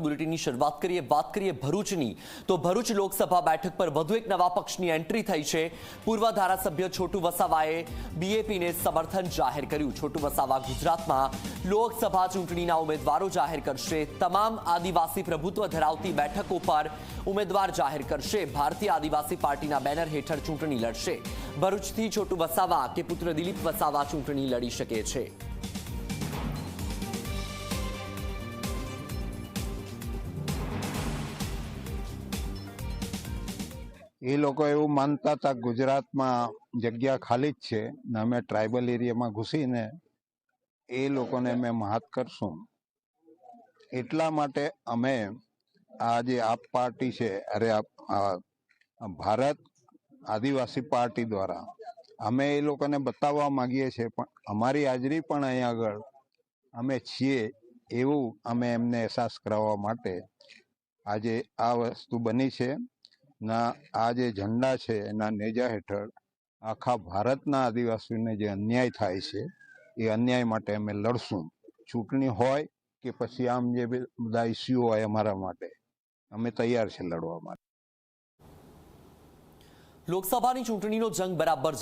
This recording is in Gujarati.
સ્પેશિયલ બુલેટિનની શરૂઆત કરીએ, વાત કરીએ ભરૂચની. તો ભરૂચ લોકસભા બેઠક પર વધુ એક નવા પક્ષની એન્ટ્રી થઈ છે. પૂર્વ ધારાસભ્ય છોટુ વસાવાએ બીએપીને સમર્થન જાહેર કર્યું. છોટુ વસાવા ગુજરાતમાં લોકસભા ચૂંટણીના ઉમેદવારો જાહેર કરશે. તમામ આદિવાસી પ્રભુત્વ ધરાવતી બેઠકો પર ઉમેદવાર જાહેર કરશે. ભારતીય આદિવાસી પાર્ટીના બેનર હેઠળ ચૂંટણી લડશે. ભરૂચથી છોટુ વસાવા કે પુત્ર દિલીપ વસાવા ચૂંટણી લડી શકે છે. એ લોકો એવું માનતા હતા ગુજરાતમાં જગ્યા ખાલી જ છે ને અમે ટ્રાઇબલ એરિયામાં ઘૂસીને એ લોકોને અમે મહાત કરશું. એટલા માટે અમે આ જે આપ પાર્ટી છે, અરે ભારત આદિવાસી પાર્ટી દ્વારા અમે એ લોકોને બતાવવા માગીએ છીએ, પણ અમારી હાજરી પણ અહીંયા આગળ અમે છીએ એવું અમે એમને અહેસાસ કરાવવા માટે આજે આ વસ્તુ બની છે. ના, આ જે ઝંડા છે એના નેજા હેઠળ આખા ભારતના આદિવાસીઓને જે અન્યાય થાય છે, એ અન્યાય માટે અમે લડશું. ચૂંટણી હોય કે પછી આમ જે બધા ઇસ્યુ હોય અમારા માટે, અમે તૈયાર છે લડવા માટે. લોકસભાની ચૂંટણીનો જંગ બરાબર